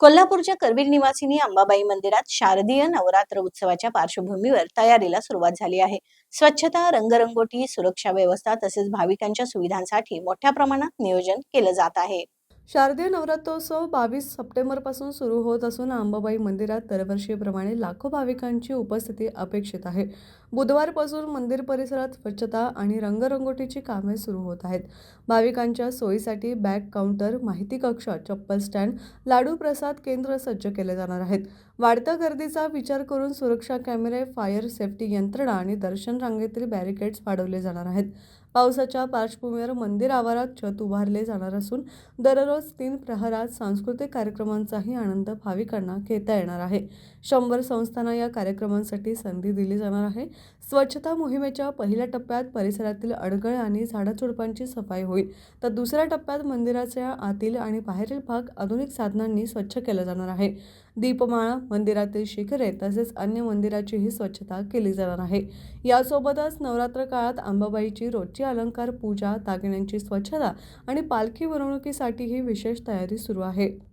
कोल्हापूरच्या करवीर निवासिनी अंबाबाई मंदिरात शारदीय नवरात्र उत्सवाच्या पार्श्वभूमीवर तयारीला सुरुवात झाली आहे. स्वच्छता रंगरंगोटी सुरक्षा व्यवस्था तसेच भाविकांच्या सुविधांसाठी मोठ्या प्रमाणात नियोजन केलं जात आहे. शारदीय नवरात्रोत्सव बावीस सप्टेंबरपासून सुरू होत असून अंबाबाई मंदिरात दरवर्षीप्रमाणे लाखो भाविकांची उपस्थिती अपेक्षित आहे. बुधवारपासून मंदिर परिसरात स्वच्छता आणि रंगरंगोटीची कामे सुरू होत आहेत. भाविकांच्या सोयीसाठी बॅग काउंटर माहिती कक्ष चप्पल स्टँड लाडू प्रसाद केंद्र सज्ज केले जाणार आहेत. वाढत्या गर्दीचा विचार करून सुरक्षा कॅमेरे फायर सेफ्टी यंत्रणा आणि दर्शन रांगेतील बॅरिकेड्स वाढवले जाणार आहेत. पावसाच्या पार्श्वभूमीवर मंदिर आवारात छत उभारले जाणार असून दररोज तीन प्रहरात सांस्कृतिक कार्यक्रमांचाही आनंद भाविकांना घेता येणार आहे. शंभर संस्थांना या कार्यक्रमांसाठी संधी दिली जाणार आहे. स्वच्छता मोहिमेच्या पहिल्या टप्प्यात परिसरातील अडगळ आणि झाडाझुडपांची सफाई होईल. तर दुसऱ्या टप्प्यात मंदिराच्या आतील आणि बाहेरील भाग आधुनिक साधनांनी स्वच्छ केला जाणार आहे. दीपमाळा मंदिरातील शिखरे तसेच अन्य मंदिराचीही स्वच्छता केली जाणार आहे. यासोबतच नवरात्र काळात अंबाबाईची रोजची अलंकार पूजा दागिन्यांची स्वच्छता आणि पालखी मिरवणुकीसाठीही विशेष तयारी सुरू आहे.